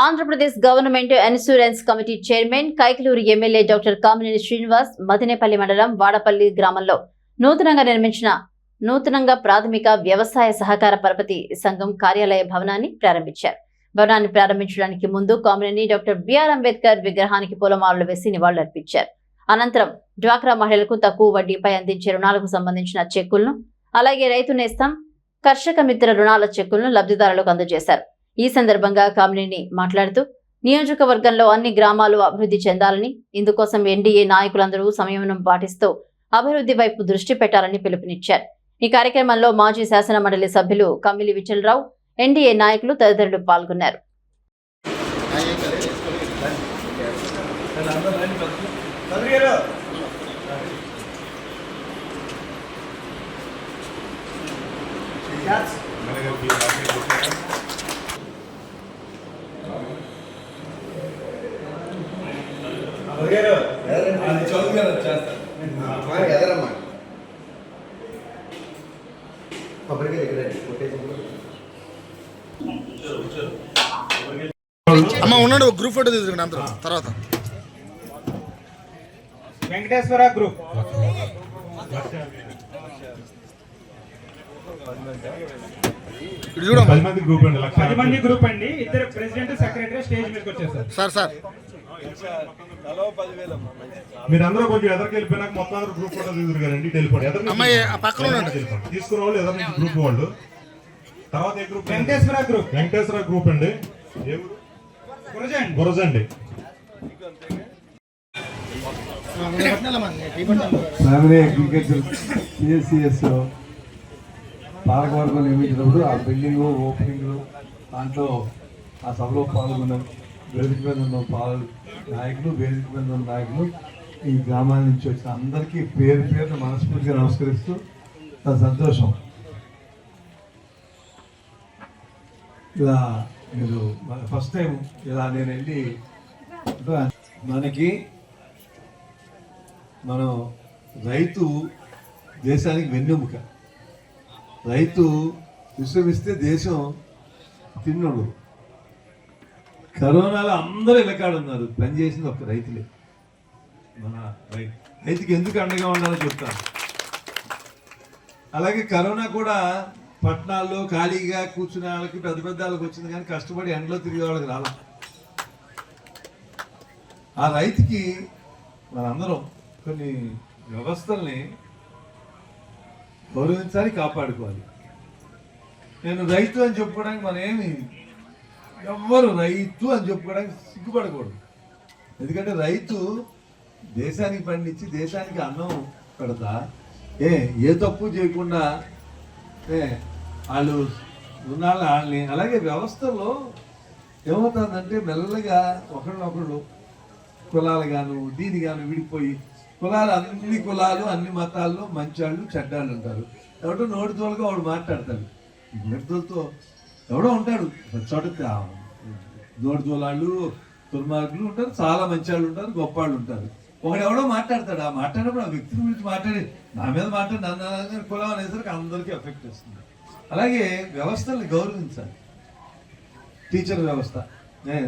Andhra Pradesh government insurance committee chairman Kaikaluru MLA doctor Kamineni Srinivas Madinepalli మండలం వాడపల్లి గ్రామంలో నూతనంగా నిర్మించిన నూతనంగా ప్రాథమిక వ్యవసాయ సహకార పరపతి సంఘం కార్యాలయ భవనాన్ని ప్రారంభించారు. భవనాన్ని ప్రారంభించడానికి ముందు కామినేని డాక్టర్ బిఆర్ అంబేద్కర్ విగ్రహానికి పూలమాలలు వేసి నివాళులర్పించారు. అనంతరం డ్వాక్రా మహిళలకు తక్కువ వడ్డీపై అందించే రుణాలకు సంబంధించిన చెక్కులను అలాగే రైతు నేస్తం కర్షక మిత్ర రుణాల చెక్కులను లబ్ధిదారులకు అందజేశారు. ఈ సందర్భంగా కామినేని మాట్లాడుతూ నియోజకవర్గంలో అన్ని గ్రామాలు అభివృద్ధి చెందాలని ఇందుకోసం ఎన్డీఏ నాయకులందరూ సంయమనం పాటిస్తూ అభివృద్ధి వైపు దృష్టి పెట్టాలని పిలుపునిచ్చారు ఈ కార్యక్రమంలో మాజీ శాసన మండలి సభ్యులు కమ్మిలి విచలరావు ఎన్డీఏ నాయకులు తదితరులు పాల్గొన్నారు Yes. ఎదరమ్మా దగ్గర అమ్మ ఉన్నాడు ఒక గ్రూప్ ఫోటో తీసుకుని అందరూ. తర్వాత. వెంకటేశ్వర గ్రూప్ ఇటు చూడమ్మా. పది మంది గ్రూప్ అండి లక్ష పది మంది గ్రూప్ అండి. ఇద్దరు ప్రెసిడెంట్ సెక్రటరీ స్టేజ్ మీదకి వచ్చేసారు. Sir sir. మీరందరూ కొంచెం ఎదరికి వెళ్ళిపోయినాక మొత్తం అందరూ గ్రూప్ ఫోటో తీసుకురు కదండి వెళ్ళిపోండి. ఎదరు నుంచి అమ్మాయి, ఆ పక్కన ఉండండి. వెళ్ళిపోండి. తీసుకున్న వాళ్ళు ఎదరు నుంచి గ్రూప్ వాళ్ళు. తర్వాత ఏ group Venkateswara group Venkateswara group అండి. గురజ అండి ఫ్యామిలీ అగ్రికల్చర్ సిఎస్సిఎస్ పాలకవర్గం నియమించినప్పుడు ఆ బిల్డింగ్ ఓపెనింగ్ దాంట్లో ఆ సభలో పాల్గొన్న వేదిక మీద ఉన్న పాల్ నాయకులు వేదిక మీద ఉన్న నాయకులు ఈ గ్రామాల నుంచి వచ్చిన అందరికీ పేరు పేరున మనస్ఫూర్తిగా నమస్కరిస్తూ చాలా సంతోషం. ఇలా మీరు ఫస్ట్ టైం ఇలా నేను వెళ్ళి మనకి మనం రైతు దేశానికి వెన్నెముక. రైతు విశ్రమిస్తే దేశం తిన్నడు. కరోనాలో అందరూ వెనకాడున్నారు. ఉన్నారు పని చేసింది ఒక రైతులే. మన రైతు. రైతుకి ఎందుకు అండగా ఉండాలో చెప్తాను. అలాగే కరోనా కూడా పట్టణాల్లో ఖాళీగా కూర్చునే వాళ్ళకి పెద్ద పెద్ద వాళ్ళకి వచ్చింది కానీ కష్టపడి ఎండలో తిరిగే వాళ్ళకి రాల. ఆ రైతుకి మనందరం కొన్ని వ్యవస్థల్ని గౌరవించాలి కాపాడుకోవాలి. నేను రైతు అని చెప్పుకోవడానికి మనం ఏమి ఎవ్వరు రైతు అని చెప్పుకోవడానికి సిగ్గుపడకూడదు. ఎందుకంటే రైతు దేశానికి పండించి దేశానికి అన్నం పెడతా. ఏ ఏ తప్పు చేయకుండా ఏ వాళ్ళు ఉన్నాళ్ళు వాళ్ళని అలాగే వ్యవస్థలో ఏమవుతుందంటే మెల్లగా ఒకళ్ళొకళ్ళు కులాలు గాను దీని గాను విడిపోయి కులాలు అన్ని కులాలు అన్ని మతాల్లో మంచాళ్ళు చెడ్డాళ్ళు ఉంటారు. కాబట్టి నోటితోలుగా వాడు మాట్లాడతాడు. నోటితోలతో ఎవడో ఉంటాడు. చోట దోడుదోలాళ్ళు దుర్మార్గులు ఉంటారు. చాలా మంచాళ్ళు ఉంటారు గొప్పవాళ్ళు ఉంటారు. ఒకడు ఎవడో మాట్లాడతాడు. ఆ మాట్లాడినప్పుడు ఆ వ్యక్తిని గురించి మాట్లాడి నా మీద మాట్లాడి నన్ను కులం అనేసరికి అందరికీ ఎఫెక్ట్ వస్తుంది అలాగే వ్యవస్థల్ని గౌరవించాలి. టీచర్ వ్యవస్థ. నేను